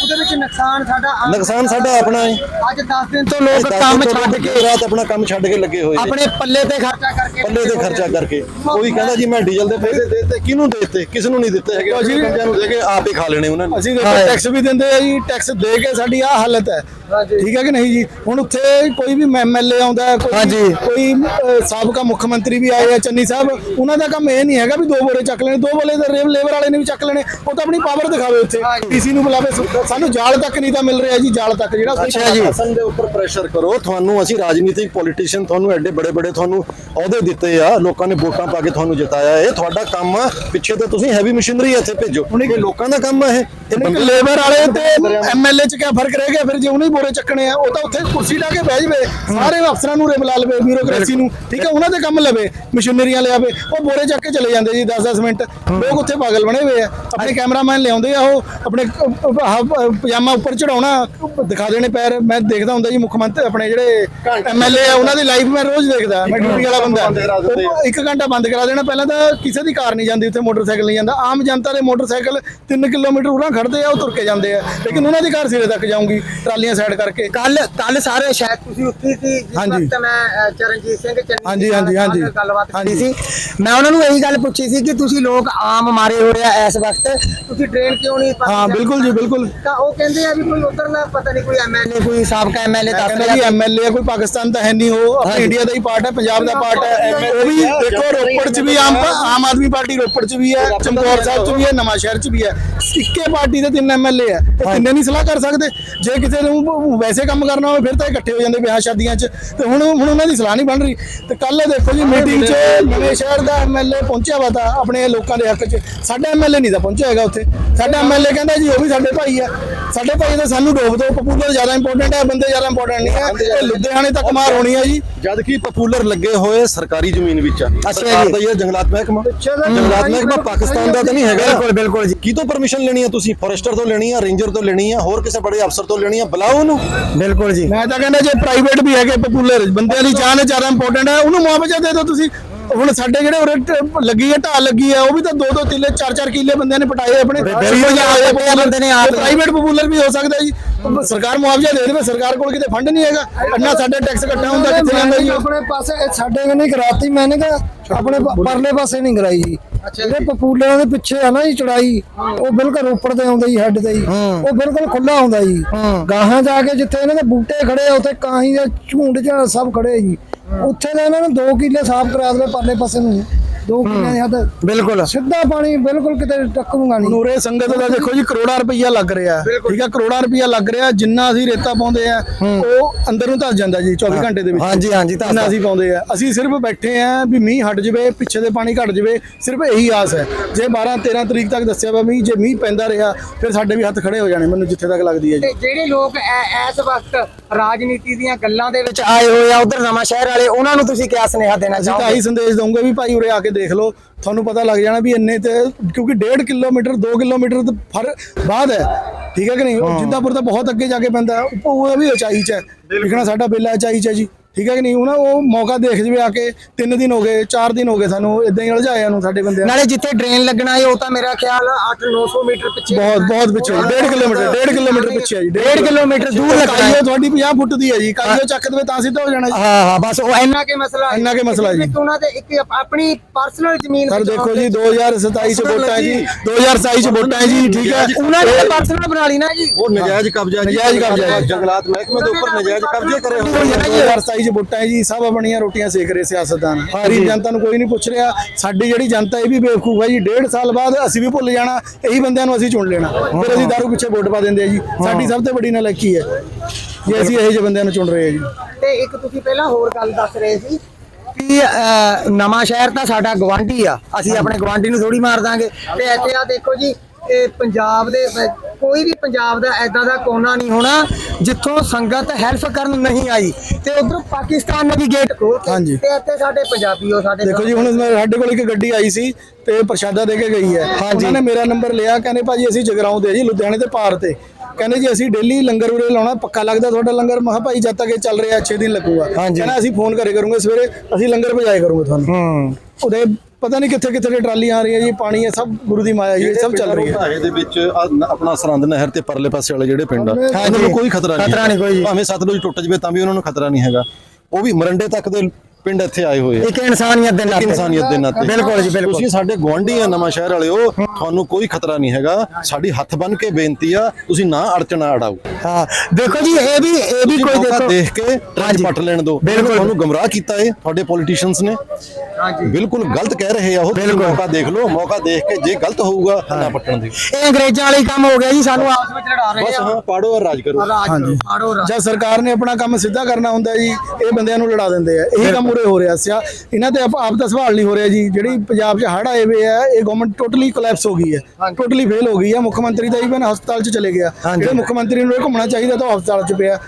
ਉਹਦੇ ਵਿੱਚ ਨੁਕਸਾਨ ਸਾਡਾ ਆਮ ਨੁਕਸਾਨ ਸਾਡਾ ਆਪਣਾ ਹੈ। ਅੱਜ 10 ਦਿਨ ਤੋਂ ਲੋਕ ਕੰਮ ਛੱਡ ਕੇ ਰਾਤ ਆਪਣਾ ਕੰਮ ਛੱਡ ਕੇ ਲੱਗੇ ਹੋਏ ਨੇ। ਆਪਣੇ ਪੱਲੇ ਤੇ ਖਰਚਾ ਕਰਕੇ ਪੱਲੇ ਤੇ ਖਰਚਾ ਕਰਕੇ। ਕੋਈ ਕਹਿੰਦਾ ਜੀ ਮੈਂ ਡੀਜ਼ਲ ਦੇ ਪੈਸੇ ਦੇ ਦਿੱਤੇ ਕਿਹਨੂੰ ਦੇ ਦਿੱਤੇ? ਕਿਸ ਨੂੰ ਨਹੀਂ ਦਿੱਤੇ ਹੈਗੇ ਅਸੀਂ- ਬੰਦਿਆਂ ਨੂੰ ਦੇ ਕੇ ਆਪ ਹੀ ਖਾ ਲੈਣੇ ਉਹਨਾਂ ਨੇ। ਅਸੀਂ ਦੇਖੋ। ਟੈਕਸ ਵੀ ਦਿੰਦੇ ਆ ਜੀ ਟੈਕਸ ਦੇ ਕੇ ਸਾਡੀ ਆ ਹਾਲਤ ਹੈ। ਠੀਕ ਹੈ ਕਿ ਨਹੀਂ ਜੀ? ਹੁਣ ਉੱਥੇ ਕੋਈ ਵੀ ਐਮਐਲਏ ਆਉਂਦਾ ਹੈ, ਹਾਂਜੀ। ਕੋਈ ਕੋਈ ਸਾਬਕਾ ਮੁੱਖ ਮੰਤਰੀ ਵੀ ਆਏ ਆ ਚੰਨੀ ਸਾਹਿਬ ਉਹਨਾਂ ਦਾ ਕੰਮ ਇਹ ਨਹੀਂ ਹੈਗਾ ਵੀ ਦੋ ਬੋਰੇ ਚੱਕ ਲੈਣੇ ਦੋ ਬੋਲੇ ਤਾਂ ਰੇਵ ਲੇਬਰ ਵਾਲੇ ਨੇ ਵੀ ਚੱਕ ਲੈਣੇ ਉਹ ਤਾਂ ਆਪਣੀ ਪਾਵਰ ਦਿਖਾਵੇ ਉੱਥੇ। ਡੀਸੀ ਨੂੰ ਬੁਲਾਵੇ ਸਾਨੂੰ ਜਾਲ ਤੱਕ ਨਹੀਂ ਤਾਂ ਮਿਲ ਰਿਹਾ ਜੀ ਜਾਲ ਤੱਕ ਜਿਹੜਾ ਅੱਛਾ ਜੀ। ਸ਼ਾਸਨ ਦੇ ਉੱਪਰ ਪ੍ਰੈਸ਼ਰ ਕਰੋ ਤੁਹਾਨੂੰ ਅਸੀਂ ਰਾਜਨੀਤਿਕ ਪੋਲੀਟੀਸ਼ੀਅਨ ਤੁਹਾਨੂੰ ਐਡੇ ਬੜੇ ਬੜੇ ਤੁਹਾਨੂੰ ਅਹੁਦੇ ਦਿੱਤੇ ਆ ਲੋਕਾਂ ਨੇ ਵੋਟਾਂ ਪਾ ਕੇ ਤੁਹਾਨੂੰ ਜਿਤਾਇਆ ਇਹ। ਤੁਹਾਡਾ ਕੰਮ ਆ ਪਿੱਛੇ ਤੇ ਤੁਸੀਂ ਹੈਵੀ ਮਸ਼ੀਨਰੀ ਇੱਥੇ ਭੇਜੋ। ਇਹ ਲੋਕਾਂ ਦਾ ਕੰਮ ਆ ਇਹ। ਇਹ ਇੱਕ ਲੇਬਰ ਵਾਲੇ ਤੇ ਐਮਐਲਏ ਚ ਕੀ ਫ਼ਰਕ ਰਹਿ ਗਿਆ? ਫਿਰ ਜੇ ਉਹਨੇ ਬੋਰੇ ਚੱਕਣੇ ਆ, ਉਹ ਤਾਂ ਉੱਥੇ ਕੁਰਸੀ ਢਾ ਕੇ ਬਹਿ ਜਵੇ। ਸਾਰੇ ਅਫਸਰਾਂ ਨੂੰ ਰੇ ਲਵੇ, ਬਿਊਰੋਕ੍ਰੇਸੀ ਨੂੰ, ਠੀਕ ਹੈ? ਉਹਨਾਂ ਦੇ ਕੰਮ ਲਵੇ, ਮਸ਼ੀਨਰੀਆਂ ਲਿਆਵੇ। ਉਹ ਬੋਰੇ ਚੱਕ ਕੇ ਚਲੇ ਜਾਂਦੇ ਜੀ 10-10 ਮਿੰਟ। ਲੋਕ ਉੱਥੇ ਪਾਗਲ ਬਣੇ ਹੋਏ ਆ। ਆਪਣੇ ਕੈਮਰਾਮੈਨ ਲਿਆਉਂਦੇ ਆ ਉਹ, ਆਪਣੇ ਪਜਾਮਾ ਉੱਪਰ ਚੜਾਉਣਾ ਦਿਖਾ ਦੇਣੇ ਪੈਰ। ਮੈਂ ਦੇਖਦਾ ਹੁੰਦਾ ਜੀ, ਮੁੱਖ ਮੰਤਰੀ, ਆਪਣੇ ਜਿਹੜੇ ਐਮਐਲਏ ਆ, ਉਹਨਾਂ ਦੀ ਲਾਈਵ ਮੈਂ ਰੋਜ਼ ਦੇਖਦਾ। ਮੈਂ ਡਿਊਟੀ ਵਾਲਾ ਬੰਦਾ। ਇੱਕ ਘੰਟਾ ਬੰਦ ਕਰਾ ਦੇਣਾ। ਪਹਿਲਾਂ ਤਾਂ ਕਿਸੇ ਦੀ ਕਾਰ ਨਹੀਂ ਜਾਂਦੀ, ਉੱਥੇ ਮੋਟਰਸਾਈਕਲ ਨਹੀਂ ਜਾਂਦਾ। ਆਮ ਜਨਤਾ ਦੇ ਮੋਟਰਸਾਈਕਲ 3 ਕਿਲੋਮੀਟਰ ਉਰਾਂ ਖੜਦੇ ਆ ਉਹ ਤੁਰ ਕੇ ਜਾਂਦੇ ਆ। ਲੇਕਿਨ ਉਹਨਾਂ ਦੀ ਕਾਰ ਸਿਰੇ ਤੱਕ ਜਾਊਗੀ ਟਰਾਲੀਆਂ ਸਾਈਡ ਕਰਕੇ। ਕੱਲ ਕੱਲ ਸਾਰੇ ਸ਼ਾਇਦ ਤੁਸੀਂ ਉੱਥੇ ਸੀ ਜਿਸ। ਵਕਤ ਮੈਂ ਚਰਨਜੀਤ ਸਿੰਘ ਚੰਨੀ ਹਾਂਜੀ। ਗੱਲਬਾਤ ਕੀਤੀ ਹਾਂਜੀ। ਸੀ। ਮੈਂ ਉਹਨਾਂ ਨੂੰ ਇਹੀ ਗੱਲ ਪੁੱਛੀ ਸੀ ਕਿ ਤੁਸੀਂ ਲੋਕ ਆਮ ਮਾਰੇ ਹੋਏ ਆ ਇਸ ਵਕਤ। ਤੁਸੀਂ ਟ੍ਰੇਨ ਕਿਉਂ ਨਹੀਂ ਹਾਂ ਬਿਲਕੁਲ ਜੀ ਬਿਲਕੁਲ। ਤਾਂ ਉਹ ਕਹਿੰਦੇ ਆ ਵੀ ਕੋਈ ਉਧਰਲਾ ਪਤਾ ਨਹੀਂ ਕੋਈ ਐਮਐਲਏ ਕੋਈ ਸਾਬਕਾ ਐਮਐਲਏ ਦੱਸ ਰਿਹਾ ਜੀ ਐਮਐਲਏ ਕੋਈ ਪਾਕਿਸਤਾਨ ਦਾ ਹੈ ਨਹੀਂ ਉਹ ਆਪਣੇ। ਇੰਡੀਆ ਦਾ ਹੀ ਪਾਰਟ ਹੈ ਪੰਜਾਬ ਦਾ ਪਾਰਟ ਹੈ। ਉਹ ਵੀ ਦੇਖੋ ਰੋਪੜ 'ਚ ਵੀ ਆਮ ਆਮ ਆਦਮੀ ਪਾਰਟੀ ਰੋਪੜ 'ਚ ਵੀ ਹੈ ਚਮਕੌਰ ਸਾਹਿਬ 'ਚ ਵੀ ਹੈ ਨਵਾਂ ਸ਼ਹਿਰ 'ਚ ਵੀ ਹੈ। ਇੱਕੇ ਪਾਰਟੀ ਦੇ ਤਿੰਨ ਐਮਐਲਏ ਹੈ। ਇਹ ਤਿੰਨੇ ਨਹੀਂ ਸਲਾਹ ਕਰ ਸਕਦੇ। ਜੇ ਕਿਸੇ ਨੂੰ ਵੈਸੇ ਕੰਮ ਕਰਨਾ ਹੋਵੇ ਫਿਰ ਤਾਂ ਇਕੱਠੇ ਹੋ ਜਾਂਦੇ ਵਿਆਹ ਸ਼ਾਦੀਆਂ 'ਚ। ਤੇ ਹੁਣ ਹੁਣ ਉਹਨਾਂ ਦੀ ਸਲਾਹ ਨਹੀਂ ਬਣ ਰਹੀ। ਤੇ ਕੱਲ ਦੇਖੋ ਜੀ ਮੀਟਿੰਗ 'ਚ ਨਵੇਂ ਸ਼ਹਿਰ ਦਾ ਐਮਐਲਏ ਪਹੁੰਚਿਆ ਵਾ ਤਾਂ ਆਪਣੇ ਲੋਕਾਂ ਦੇ ਹੱਕ 'ਚ। ਸਾਡਾ ਐਮਐਲਏ ਨਹੀਂ ਤਾਂ ਪਹੁੰਚਿਆ ਹੈਗਾ ਉੱਥੇ। ਸਾਡਾ ਐਮਐਲਏ ਕਹਿੰਦਾ ਜੀ ਉਹ ਵੀ ਸਾਡੇ ਭਾਈ ਆ। ਸਾਡੇ ਭਾਈ ਤਾਂ ਸਾਨੂੰ ਡੋਬ ਦਿਓ ਪਪੂਲਰ ਜ਼ਿਆਦਾ ਇੰਪੋਰਟੈਂਟ ਹੈ ਬੰਦੇ ਜ਼ਿਆਦਾ ਇੰਪੋਰਟੈਂਟ ਨਹੀਂ ਹੈ ਇਹ ਲੁਧਿਆਣੇ ਤੱਕ ਮਾਰ ਹੋਣੀ ਹੈ ਜੀ। ਜਦ ਕਿ ਪਪੂਲਰ ਲੱਗੇ ਹੋਏ ਸਰਕਾਰੀ ਜ਼ਮੀਨ ਵਿੱਚ ਆ। ਅੱਛਾ ਸਰਕਾਰ ਜੀ। ਦਾ ਜੰਗਲਾਤ ਮਹਿਕਮਾ। ਦਾ ਜੰਗਲਾਤ ਮਹਿਕਮਾ ਪਾਕਿਸਤਾਨ ਦਾ ਤਾਂ ਨਹੀਂ ਹੈਗਾ। ਬਿਲਕੁਲ ਬਿਲਕੁਲ ਜੀ। ਕੀ ਤੋਂ ਪਰਮਿਸ਼ਨ ਲੈਣੀ ਹੈ ਤੁਸੀਂ? ਫੋਰੈਸਟਰ ਤੋਂ ਲੈਣੀ ਹੈ ਰੇਂਜਰ ਤੋਂ ਲੈਣੀ ਹੈ ਹੋਰ ਕਿਸੇ ਬੜੇ ਅਫਸਰ ਤੋਂ ਲੈਣੀ ਹੈ ਬੁਲਾਓ ਉਹਨੂੰ। ਬਿਲਕੁਲ ਜੀ। ਮੈਂ ਤਾਂ ਕਹਿੰਦਾ ਜੇ ਪ੍ਰਾਈਵੇਟ ਵੀ ਹੈਗੇ ਪਪੂਲਰ ਬੰਦਿਆਂ ਦੀ ਜਾਨ ਜ਼ਿਆਦਾ ਇੰਪੋਰਟੈਂਟ ਹੈ ਉਹਨੂੰ ਮੁਆਵਜ਼ਾ ਦੇ ਦਿਓ ਤੁਸੀਂ। ਹੁਣ ਸਾਡੇ ਜਿਹੜੇ ਉਰੇ ਟ- ਲੱਗੀ ਹੈ ਢਾਲ ਲੱਗੀ ਹੈ ਉਹ ਵੀ ਤਾਂ ਦੋ ਦੋ ਕਿੱਲੇ ਚਾਰ ਚਾਰ ਕਿੱਲੇ ਬੰਦਿਆਂ ਨੇ ਪਟਾਏ ਆਪਣੇ। ਬਿਲਕੁਲ ਜੀ, ਆਪ ਕੱਟੇ ਆ ਬੰਦੇ ਨੇ, ਆਪ। ਪ੍ਰਾਈਵੇਟ ਪਪੂਲਰ ਵੀ ਹੋ ਸਕਦਾ ਜੀ। ਸਰਕਾਰ ਮੁਆਵਜ਼ਾ ਦੇ ਦੇਵੇ ਸਰਕਾਰ ਕੋਲ ਕਿਤੇ ਫੰਡ ਨਹੀਂ ਹੈਗਾ। ਇੰਨਾ ਸਾਡਾ ਟੈਕਸ ਇਕੱਠਾ ਹੁੰਦਾ ਕਿੱਥੇ ਜਾਂਦਾ ਜੀ। ਆਪਣੇ ਪਾਸੇ ਇਹ ਸਾਡੇ ਕਨੇ ਕਰਾਤੀ ਮੈਨੇ ਕਿਹਾ ਆਪਣੇ ਪ- ਪਰਲੇ ਪਾਸੇ ਨਹੀਂ ਕਰਾਈ ਜੀ। ਜਿਹੜੇ ਪਪੂਲਰਾਂ ਦੇ ਪਿੱਛੇ ਆ ਨਾ ਜੀ ਚੜਾਈ ਉਹ ਬਿਲਕੁਲ ਰੋਪੜ ਤੇ ਆਉਂਦਾ ਜੀ ਹੈੱਡ ਤੇ ਜੀ। ਉਹ ਬਿਲਕੁਲ ਖੁੱਲਾ ਆਉਂਦਾ ਜੀ। ਗਾਹਾਂ ਜਾ ਕੇ ਜਿੱਥੇ ਇਹਨਾਂ ਦੇ ਬੂਟੇ ਖੜੇ ਆ ਉੱਥੇ ਕਾਹੀਂ ਦੇ ਝੁੰਡ ਝਾੜ ਸਭ ਖੜੇ ਜੀ। ਉੱਥੇ ਦੇ ਇਹਨਾਂ ਨੂੰ 2 ਕਿੱਲੇ ਸਾਫ਼ ਕਰਾ ਦੇਵੇ ਪਰਲੇ ਪਾਸੇ ਨੂੰ। 2 ਕਿੱਲੇ ਦੀ ਹੱਦ ਬਿਲਕੁਲ। ਸਿੱਧਾ ਪਾਣੀ ਬਿਲਕੁਲ ਕਿਤੇ ਟੱਕੂਗਾ ਨਹੀਂ। ਨੂਰੇ ਸੰਗਤ ਦਾ ਦੇਖੋ ਜੀ ਕਰੋੜਾਂ ਰੁਪਈਆ ਲੱਗ ਰਿਹਾ। ਠੀਕ ਆ ਕਰੋੜਾਂ ਰੁਪਈਆ ਲੱਗ ਰਿਹਾ ਜਿੰਨਾ ਅਸੀਂ ਰੇਤਾ ਪਾਉਂਦੇ ਆ ਉਹ ਅੰਦਰ ਨੂੰ ਧੱਸ ਜਾਂਦਾ ਜੀ 24 ਘੰਟੇ ਦੇ ਵਿੱਚ। ਹਾਂਜੀ ਹਾਂਜੀ ਤਾਂ ਅਸੀਂ ਪਾਉਂਦੇ ਆ। ਅਸੀਂ ਸਿਰਫ ਬੈਠੇ ਆ ਵੀ ਮੀਂਹ ਹਟ ਜਵੇ ਪਿੱਛੇ ਦੇ ਪਾਣੀ ਘਟ ਜਵੇ ਸਿਰਫ ਇਹੀ ਆਸ ਹੈ। ਜੇ 12 13 ਤਰੀਕ ਤੱਕ ਦੱਸਿਆ ਵਾ ਮੀਂਹ ਜੇ ਮੀਂਹ ਪੈਂਦਾ ਰਿਹਾ ਫਿਰ ਸਾਡੇ ਵੀ ਹੱਥ ਖੜੇ ਹੋ ਜਾਣੇ ਮੈਨੂੰ ਜਿੱਥੇ ਤੱਕ ਲੱਗਦੀ ਹੈ ਜੀ। ਜਿਹੜੇ ਲੋਕ ਐ- ਇਸ ਵਕਤ ਰਾਜਨੀਤੀ ਦੀਆਂ ਗੱਲਾਂ ਦੇ ਵਿੱਚ ਆਏ ਹੋਏ ਆ ਉਧਰ ਨਵਾਂ ਸ਼ਹਿਰ ਵਾਲੇ ਉਹਨਾਂ ਨੂੰ ਤੁਸੀਂ ਕਿਆ ਸੁਨੇਹਾ ਦੇਣਾ ਅਸੀਂ ਤਾਂ ਚਾਹੋਗੇ? ਆਹੀ ਸੰਦੇਸ਼ ਦਊਂਗੇ ਵੀ ਭਾਈ ਉਰੇ ਆ ਕੇ ਦੇਖ ਲਓ ਤੁਹਾਨੂੰ ਪਤਾ ਲੱਗ ਜਾਣਾ ਵੀ ਇੰਨੇ ਤੇ ਕਿਉਂਕਿ 1.5 ਕਿਲੋਮੀਟਰ 2 ਕਿਲੋਮੀਟਰ ਤੋਂ ਫਰ ਬਾਅਦ ਹੈ। ਠੀਕ ਹੈ ਕਿ ਨਹੀਂ? ਜਿੰਦਾਪੁਰ ਤਾਂ ਬਹੁਤ ਅੱਗੇ ਜਾ ਕੇ ਪੈਂਦਾ ਉਹ ਵੀ ਉਚਾਈ 'ਚ ਹੈ। ਨਾ ਸਾਡਾ ਬੇਲਾ ਉਚਾਈ 'ਚ ਹੈ ਜੀ। ਠੀਕ ਹੈ ਕਿ ਨਹੀਂ? ਉਹਨਾਂ ਉਹ ਮੌਕਾ ਦੇਖ ਜਵੇ ਆ ਕੇ 3 ਦਿਨ ਹੋ ਗਏ 4 ਦਿਨ ਹੋ ਗਏ ਸਾਨੂੰ ਇਦਾਂ ਹੀ ਉਲਝਾਇਆ ਨੂੰ ਸਾਡੇ ਬੰਦਿਆਂ ਨੂੰ। ਨਾਲੇ ਜਿੱਥੇ ਡਰੇਨ ਲੱਗਣਾ ਹੈ ਉਹ ਤਾਂ ਮੇਰਾ ਖਿਆਲ 8-900 ਮੀਟਰ ਪਿੱਛੇ ਬਹੁਤ ਬਹੁਤ ਪਿੱਛੇ 1.5 ਕਿਲੋਮੀਟਰ 1.5 ਕਿਲੋਮੀਟਰ ਪਿੱਛੇ ਹੈ ਜੀ 1.5 ਕਿਲੋਮੀਟਰ। ਦੂਰ ਲੱਗਣਾ ਹੈ ਤੁਹਾਡੀ 50 ਫੁੱਟ ਦੀ ਹੈ ਜੀ ਕਾਈਓ ਚੱਕ ਦੇਵੇ ਤਾਂ ਸਿੱਧਾ ਹੋ ਜਾਣਾ ਜੀ। ਹਾਂ ਹਾਂ ਬਸ ਉਹ ਇੰਨਾ ਕੇ ਮਸਲਾ ਹੈ। ਇੰਨਾ ਕੁ ਮਸਲਾ ਹੈ ਜੀ। ਉਹਨਾਂ ਦੇ ਇੱਕ ਆਪਣੀ ਪਰਸਨਲ ਜ਼ਮੀਨ ਸਰ ਦੇਖੋ ਜੀ ਦੇ- 2027 ਚ ਵੋਟਾਂ ਹੈ ਜੀ 2027 ਚ ਵੋਟਾਂ ਹੈ ਜੀ ਠੀਕ ਹੈ। ਉਹਨਾਂ ਨੇ ਪਰਸਨਲ ਬਣਾ ਲਈ ਨਾ ਜੀ। ਉਹ ਨਜਾਇਜ਼ ਕਬਜ਼ਾ ਜੀ ਨਜਾਇਜ਼ ਕਬਜ਼ਾ ਹੈ। ਜੰਗਲਾਤ ਮਹਿਕਮੇ ਦੇ ਉੱਪਰ ਨਜਾਇਜ਼ ਕਬਜ਼ੇ ਕਰੇ ਹੋਏ ਨੇ। 2027 ਚ ਵੋਟਾਂ ਹੈ ਜੀ ਸਭ ਆਪਣੀਆਂ ਰੋਟੀਆਂ ਸੇਕ ਰਹੇ ਸਿਆਸਤਦਾਨ। ਗਰੀਬ ਜਨਤਾ ਨੂੰ ਕੋਈ ਨਹੀਂ ਪੁੱਛ ਰਿਹਾ। ਸਾਡੀ ਜਿਹੜੀ ਜਨਤਾ ਇਹ ਵੀ ਬੇਵਕੂਫ ਹੈ ਜੀ ਡੇਢ ਸਾਲ ਬਾਅਦ ਅਸੀਂ ਵੀ ਭੁੱਲ ਜਾਣਾ ਇਹੀ ਬੰਦਿਆਂ ਨੂੰ ਅਸੀਂ ਚੁਣ ਲੈਣਾ। ਫਿਰ ਅਸੀਂ ਦਾਰੂ ਪਿੱਛੇ ਵੋਟ ਪਾ ਦਿੰਦੇ ਆ ਜੀ। ਸਾਡੀ ਸਭ ਤੋਂ ਵੱਡੀ ਨਲਾਇਕੀ ਹੈ ਜੇ ਅਸੀਂ ਇਹੋ ਜਿਹੇ ਬੰਦਿਆਂ ਨੂੰ ਚੁਣ ਰਹੇ ਹਾਂ ਜੀ। ਤੇ ਇੱਕ ਤੁਸੀਂ ਪਹਿਲਾਂ ਹੋਰ ਗੱਲ ਦੱਸ ਰਹੇ ਸੀ ਕਿ ਅਹ, ਨਵਾਂ ਸ਼ਹਿਰ ਤਾਂ ਸਾਡਾ ਗਵਾਂਢੀ ਆ। ਅਸੀਂ ਆਪਣੇ ਗਵਾਂਢੀ ਨੂੰ ਥੋੜੀ ਮਾਰ ਦਾਂਗੇ। ਤੇ ਇੱਥੇ ਆ ਦੇਖੋ ਜੀ ਇਹ ਪੰਜਾਬ ਦੇ ਕੋਈ ਵੀ ਪੰਜਾਬ ਦਾ ਐਦਾਂ ਦਾ ਕੋਨਾ ਨਹੀਂ ਹੋਣਾ ਜਿੱਥੋਂ ਸੰਗਤ ਹੈਲਪ ਕਰਨ ਨਹੀਂ ਆਈ। ਤੇ ਉਧਰ ਪਾਕਿਸਤਾਨ ਨੇ ਵੀ ਗੇਟ ਖੋਲ ਕੇ ਹਾਂਜੀ। ਤੇ ਇੱਥੇ ਸਾਡੇ ਪੰਜਾਬੀ ਹੋ ਸਾਡੇ ਦੇਖੋ ਜੀ ਹੁਣ ਸਾਡੇ ਕੋਲ ਇੱਕ ਗੱਡੀ ਆਈ ਸੀ ਤੇ ਪ੍ਰਸ਼ਾਦਾ ਦੇ ਕੇ ਗਈ ਹੈ। ਉਹਨਾਂ ਨੇ ਮੇਰਾ ਨੰਬਰ ਲਿਆ ਕਹਿੰਦੇ ਭਾਜੀ ਅਸੀਂ ਜਗਰਾਉਂ ਦੇ ਜੀ ਲੁਧਿਆਣੇ ਦੇ ਪਾਰ ਤੇ। ਕਹਿੰਦੇ ਜੀ ਅਸੀਂ ਡੇਲੀ ਲੰਗਰ ਉਰੇ ਲਾਉਣਾ ਪੱਕਾ ਲੱਗਦਾ ਤੁਹਾਡਾ ਲੰਗਰ? ਮੈਂ ਕਿਹਾ ਭਾਈ ਜਦ ਤੱਕ ਇਹ ਚੱਲ ਰਿਹਾ 6 ਦਿਨ ਲੱਗੂਗਾ। ਕਹਿੰਦਾ ਅਸੀਂ ਫੋਨ ਕਰੇ ਕਰੂੰਗੇ ਸਵੇਰੇ ਅਸੀਂ ਲੰਗਰ ਭਜਾਏ ਕਰੂੰਗੇ ਤੁਹਾਨੂੰ। ਹੂੰ। ਉਹਦੇ ਪਤਾ ਨਹੀਂ ਕਿੱਥੇ ਕਿੱਥੇ ਦੇ ਟਰਾਲੀਆਂ ਆ ਰਹੀਆਂ ਜੀ ਪਾਣੀ ਹੈ ਸਭ ਗੁਰੂ ਦੀ ਮਾਇਆ ਜੀ ਇਹ ਸਭ ਚੱਲ ਰਹੀ ਹੈ। ਦੇ ਵਿੱਚ ਆਹ ਨ- ਆਪਣਾ ਸਰੰਦ ਨਹਿਰ ਤੇ ਪਰਲੇ ਪਾਸੇ ਵਾਲੇ ਜਿਹੜੇ ਪਿੰਡ ਆ ਉਹਨਾਂ ਨੂੰ ਕੋਈ ਖਤਰਾ ਨਹੀਂ ਖਤਰਾ ਨਹੀਂ ਕੋਈ ਜੀ। ਭਾਵੇਂ ਸਤਲੁਜ ਟੁੱਟ ਜਵੇ ਤਾਂ ਵੀ ਉਹਨਾਂ ਨੂੰ ਖਤਰਾ ਨਹੀਂ ਹੈਗਾ। ਉਹ ਵੀ ਮਰੰਡੇ ਤੱਕ ਦੇ ਪਿੰਡ ਇੱਥੇ ਆਏ ਹੋਏ ਆ। ਇੱਕ ਇਨਸਾਨੀਅਤ ਦੇ ਨਾਤੇ। ਇਨਸਾਨੀਅਤ ਦੇ ਨਾਤੇ। ਬਿਲਕੁਲ ਜੀ ਬਿਲਕੁਲ। ਤੁਸੀਂ ਸਾਡੇ ਗੁਆਂਢੀ ਆ ਨਵਾਂ ਸ਼ਹਿਰ ਵਾਲਿਓ ਤੁਹਾਨੂੰ ਕੋਈ ਖਤਰਾ ਨਹੀਂ ਹੈਗਾ। ਸਾਡੀ ਹੱਥ ਬੰਨ ਕੇ ਬੇਨਤੀ ਆ ਤੁਸੀਂ ਨਾ ਅੜਚਣਾ ਅੜਾਓ। ਹਾਂ ਦੇਖੋ ਜੀ ਇਹ ਵੀ ਇਹ ਵੀ ਕੋਈ ਦੇਖੋ। ਦੇਖ ਕੇ ਟਰੱਕ ਪੱਟ ਲੈਣ ਦਿਓ ਬਿਲਕੁਲ। ਤੁਹਾਨੂੰ ਗਮਰਾਹ ਕੀਤਾ ਏ ਤੁਹਾਡੇ ਪੋਲੀਟੀਸ਼ੀਅਨਸ ਨੇ। ਹਾਂਜੀ। ਬਿਲਕੁਲ ਗਲਤ ਕਹਿ ਰਹੇ ਆ ਉਹ ਤੁਸੀਂ ਮੌਕਾ ਦੇਖ ਲਓ। ਮੌਕਾ ਦੇਖ ਕੇ ਜੇ ਗਲਤ ਹੋਊਗਾ ਤਾਂ ਨਾ ਪੱਟਣ ਦਿਓ ਇਹ ਅੰਗਰੇਜ਼ਾਂ ਵਾਲੀ ਕੰਮ ਹੋ ਗਿਆ ਜੀ ਸਾਨੂੰ ਆਪਸ ਵਿੱਚ ਲੜਾ ਰਹੇ ਬਸ ਆ। ਹਾਂ ਪਾੜੋ ਔਰ ਰਾਜ ਕਰੋ। ਹਾਂਜੀ। ਆੜੋ ਜਦ ਸਰਕਾਰ ਨੇ ਆਪਣਾ ਕੰਮ ਸਿੱਧਾ ਕਰਨਾ ਹੁੰਦਾ ਜੀ ਇਹ ਬੰਦਿਆਂ ਨੂੰ ਲੜਾ ਦਿੰਦੇ ਆ। ਇਹੀ ਕੰਮ ਉਰੇ ਹੋ ਰਿਹਾ ਸਿਆ ਇਹਨਾਂ ਤੇ ਆਪ ਦਾ ਸਵਾਲ ਨਹੀਂ ਹੋ ਰਿਹਾ ਜੀ। ਜਿਹੜੀ ਪੰਜਾਬ 'ਚ ਹੜ੍ਹ ਆਏ ਹੋਏ ਆ ਇਹ ਗਵਰਨਮੈਂਟ ਟੋਟਲੀ ਕੋਲੈਪਸ ਹੋ ਗਈ ਹੈ। ਟੋਟਲੀ ਫੇਲ ਹੋ ਗਈ ਹੈ। ਮੁੱਖ ਮੰਤਰੀ ਤਾਂ ਇਵਨ ਹਸਪਤਾਲ 'ਚ ਚਲੇ ਗਿਆ। ਜਿਹੜੇ ਮੁੱਖ ਮੰਤਰੀ ਨੂੰ ਘੁੰਮਣਾ ਚਾਹੀਦਾ ਤਾਂ ਹਸਪਤਾਲ 'ਚ ਪਿਆ।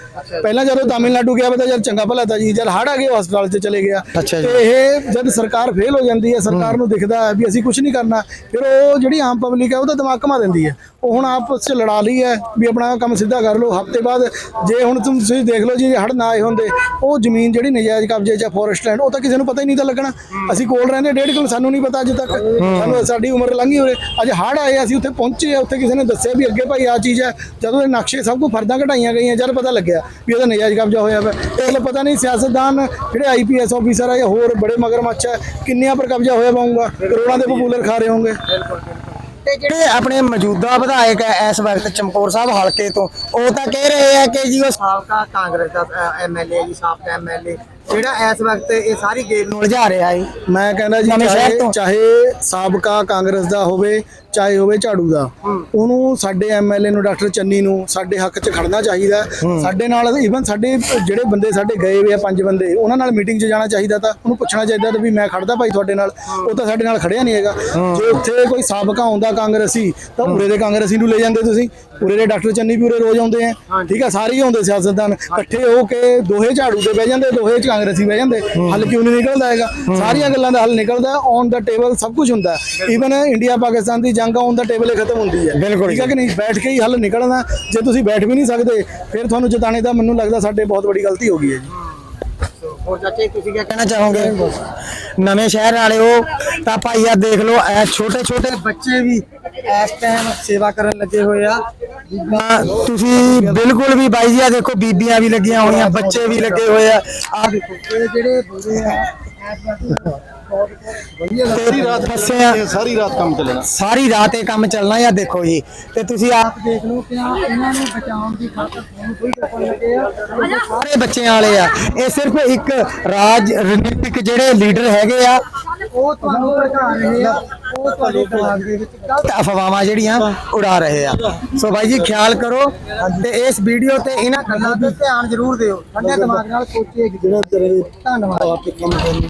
ਪਹਿਲਾਂ ਜਦੋਂ ਤਾਮਿਲਨਾਡੂ ਗਿਆ ਪਤਾ ਜਦ ਚੰਗਾ ਭਲਾ ਤਾਂ ਜੀ। ਜਦ ਹੜ੍ਹ ਆ ਗਿਆ ਉਹ ਹਸਪਤਾਲ 'ਚ ਚਲੇ ਗਿਆ। ਤੇ ਇਹ ਜਦ ਸਰਕਾਰ ਫੇਲ ਹੋ ਜਾਂਦੀ ਹੈ ਸਰਕਾਰ ਨੂੰ ਦਿਖਦਾ ਹੈ ਵੀ ਅਸੀਂ ਕੁਝ ਨਹੀਂ ਕਰਨਾ। ਫਿਰ ਉਹ ਜਿਹੜੀ ਆਮ ਪਬਲਿਕ ਹੈ ਉਹਦਾ ਦਿਮਾਗ ਘੁਮਾ ਦਿੰਦੀ ਹੈ। ਉਹ ਹੁਣ ਆਪਸ 'ਚ ਲੜਾ ਲਈ ਹੈ ਵੀ ਆਪਣਾ ਕੰਮ ਸਿੱਧਾ ਕਰ ਲਓ। ਹਫ਼ਤੇ ਬਾਅਦ ਜੇ ਹੁਣ ਤੁਸੀਂ ਦੇਖ ਲਓ ਜੀ ਹੜ ਨਾ ਆਏ ਹੁੰਦੇ ਉਹ ਜ਼ਮੀਨ ਜਿਹੜੀ ਨਜਾਇਜ਼ ਕਬਜ਼ੇ 'ਚ ਫੋਰੈਸਟ ਲੈਂਡ ਉਹ ਤਾਂ ਕਿਸੇ ਨੂੰ ਪਤਾ ਹੀ ਨਹੀਂ ਤਾਂ ਲੱਗਣਾ। ਅਸੀਂ ਕੋਲ ਰਹਿੰਦੇ ਡੇਢ ਕਿਲੋ ਸਾਨੂੰ ਨਹੀਂ ਪਤਾ ਅਜੇ ਤੱਕ। ਸਾਨੂੰ ਸਾਡੀ ਉਮਰ ਲੰਘੀ ਹੋਰੇ ਅੱਜ ਹੜ ਆਏ ਅਸੀਂ ਉੱਥੇ ਪਹੁੰਚੇ ਆ ਉੱਥੇ ਕਿਸੇ ਨੇ ਦੱਸਿਆ ਵੀ ਅੱਗੇ ਭਾਈ ਆ ਚੀਜ਼ ਹੈ। ਜਦੋਂ ਇਹ ਨਕਸ਼ੇ ਸਭ ਕੁਝ ਫਰਦਾਂ ਘਟਾਈਆਂ ਗਈਆਂ ਜਦ ਪਤਾ ਲੱਗਿਆ ਵੀ ਇਹਦਾ ਨਜਾਇਜ਼ ਕਬਜ਼ਾ ਹੋਇਆ ਵਾ। ਇਹ ਪਤਾ ਨਹੀਂ ਸਿਆਸਤਦਾਨ ਜਿਹੜੇ ਆਈਪੀਐਸ ਆਫੀਸਰ ਆ ਜਾਂ ਹੋਰ ਬੜੇ ਮਗਰਮੱਛ ਹੈ ਕਿੰਨਿਆਂ ਪਰ ਕਬਜ਼ਾ ਹੋਇਆ ਪਾਊਗਾ ਕਰੋੜਾਂ ਦੇ ਪਪੂਲਰ ਖਾ ਰਹੇ ਹੋਣਗੇ। ਤੇ ਜਿਹੜੇ ਆਪਣੇ ਮੌਜੂਦਾ ਵਿਧਾਇਕ ਹੈ ਇਸ ਵਕਤ ਚਮਕੌਰ ਸਾਹਿਬ ਹਲਕੇ ਤੋਂ ਉਹ ਤਾਂ ਕਹਿ ਰਹੇ ਆ ਕਿ ਜੀ ਉਹ ਸਾਬਕਾ ਕਾਂਗਰਸ ਦਾ ਐਮਐਲਏ ਜੀ ਸਾਬਕਾ ਐਮਐਲਏ ਜਿਹੜਾ ਇਸ ਵਕਤ ਇਹ ਸਾਰੀ ਗੇਮ ਨੂੰ ਉਲਝਾ ਰਿਹਾ ਹੈ ਮੈਂ ਕਹਿੰਦਾ ਜੀ। ਚਾਹੇ ਸਾਬਕਾ ਕਾਂਗਰਸ ਦਾ ਹੋਵੇ ਚਾਹੇ ਹੋਵੇ ਝਾੜੂ ਦਾ ਉਹਨੂੰ ਸਾਡੇ ਐਮਐਲਏ ਨੂੰ ਡਾਕਟਰ ਚੰਨੀ ਨੂੰ ਸਾਡੇ ਹੱਕ 'ਚ ਖੜਨਾ ਚਾਹੀਦਾ। ਸਾਡੇ ਨਾਲ ਇਵਨ ਸਾਡੇ ਜਿਹੜੇ ਬੰਦੇ ਸਾਡੇ ਗਏ ਹੋਏ ਆ ਪੰਜ ਬੰਦੇ ਉਹਨਾਂ ਨਾਲ ਮੀਟਿੰਗ 'ਚ ਜਾਣਾ ਚਾਹੀਦਾ ਤਾਂ ਉਹਨੂੰ ਪੁੱਛਣਾ ਚਾਹੀਦਾ ਤਾਂ ਵੀ ਮੈਂ ਖੜਦਾ ਭਾਈ ਤੁਹਾਡੇ ਨਾਲ। ਉਹ ਤਾਂ ਸਾਡੇ ਨਾਲ ਖੜਿਆ ਨਹੀਂ ਹੈਗਾ। ਜੇ ਉੱਥੇ ਕੋਈ ਸਾਬਕਾ ਆਉਂਦਾ ਕਾਂਗਰਸੀ ਤਾਂ ਉਰੇ ਦੇ ਕਾਂਗਰਸੀ ਨੂੰ ਲੈ ਜਾਂਦੇ ਤੁਸੀਂ। ਉਰੇ ਦੇ ਡਾਕਟਰ ਚੰਨੀ ਵੀ ਉਰੇ ਰੋਜ਼ ਆਉਂਦੇ ਆ। ਠੀਕ ਆ ਸਾਰੇ ਹੀ ਆਉਂਦੇ ਸਿਆਸਤਦਾਨ। ਇਕੱਠੇ ਹੋ ਕੇ ਦੋਹੇ ਝਾੜੂ ਦੇ ਬਹਿ ਜਾਂਦੇ ਦੋਹੇ ਚ ਕਾਂਗਰਸੀ ਬਹਿ ਜਾਂਦੇ। ਹੱਲ ਕਿਉਂ ਨਹੀਂ ਨਿਕਲਦਾ ਹੈਗਾ? ਸਾਰੀਆਂ ਗੱਲਾਂ ਦਾ ਹੱਲ ਨਿਕਲਦਾ ਔਨ ਦਾ ਟੇਬਲ ਸਭ ਕੁਝ ਹੁੰਦਾ। ਈਵਨ ਇੰਡੀਆ ਪਾਕਿਸਤਾਨ ਦੀ ਜੰਗ ਔਨ ਦਾ ਟੇਬਲ ਖਤਮ ਹੁੰਦੀ ਹੈ। ਬਿਲਕੁਲ ਠੀਕ ਹੈ ਕਿ ਨਹੀਂ? ਬੈਠ ਕੇ ਹੀ ਹੱਲ ਨਿਕਲਣਾ। ਜੇ ਤੁਸੀਂ ਬੈਠ ਵੀ ਨਹੀਂ ਸਕਦੇ ਫਿਰ ਤੁਹਾਨੂੰ ਜਿਤਾਣੇ ਦਾ ਮੈਨੂੰ ਲੱਗਦਾ ਸਾਡੇ ਬਹੁਤ ਵੱਡੀ ਗਲਤੀ ਹੋ ਗਈ ਹੈ ਜੀ। ਹੋਰ ਚਾਚੇ ਤੁਸੀਂ ਕੀ ਕਹਿਣਾ ਚਾਹੋਗੇ? ਨਵੇਂ ਸ਼ਹਿਰ ਵਾਲਿਓ ਤਾਂ ਭਾਈ ਆ ਦੇਖ ਲਓ ਐ ਛੋਟੇ ਛੋਟੇ ਬੱਚੇ ਵੀ ਇਸ ਟਾਈਮ ਸੇਵਾ ਕਰਨ ਲੱਗੇ ਹੋਏ ਆ। ਤੁਸੀਂ ਬਿਲਕੁਲ ਵੀ ਬਾਈ ਜੀ ਆ ਦੇਖੋ ਬੀਬੀਆਂ ਵੀ ਲੱਗੀਆਂ ਹੋਈਆਂ ਬੱਚੇ ਵੀ ਲੱਗੇ ਹੋਏ ਆ। ਆ ਦੇਖੋ ਜਿਹੜੇ ਬੁੜੇ ਆ ਸਾਰੀ ਰਾਤ ਫਸੇ ਆ ਸਾਰੀ ਰਾਤ ਕੰਮ ਚੱਲਣਾ। ਸਾਰੀ ਰਾਤ ਇਹ ਕੰਮ ਚੱਲਣਾ ਆ ਦੇਖੋ ਜੀ। ਤੇ ਤੁਸੀਂ ਆਪ ਦੇਖ ਲਓ ਕਿ ਆ ਇਹਨਾਂ ਨੂੰ ਬਚਾਉਣ ਦੀ ਖਾਤਰ ਫੋਨ ਕੋਈ ਕਰਨ ਲੱਗੇ ਆ। ਇਹ ਸਾਰੇ ਬੱਚਿਆਂ ਵਾਲੇ ਆ। ਇਹ ਸਿਰਫ ਇੱਕ ਰਾਜ ਰਾਜਨੀਤਿਕ ਜਿਹੜੇ ਲੀਡਰ ਹੈਗੇ ਆ ਉਹ ਤੁਹਾਨੂੰ ਭੜਕਾ ਰਹੇ ਆ। ਉਹ ਤੁਹਾਡੇ ਦਿਮਾਗ ਦੇ ਵਿੱਚ ਗਲਤ ਅਫਵਾਹਾਂ ਜਿਹੜੀਆਂ ਉਡਾ ਰਹੇ ਆ। ਸੋ ਬਾਈ ਜੀ ਖਿਆਲ ਕਰੋ ਤੇ ਇਸ ਵੀਡੀਓ ਤੇ ਇਹਨਾਂ ਗੱਲਾਂ ਤੇ ਧਿਆਨ ਜ਼ਰੂਰ ਦਿਓ। ਠੰਡੇ ਦਿਮਾਗ ਨਾਲ ਸੋਚੀਏ ਜਿਹੜਾ ਧੰਨਵਾਦ।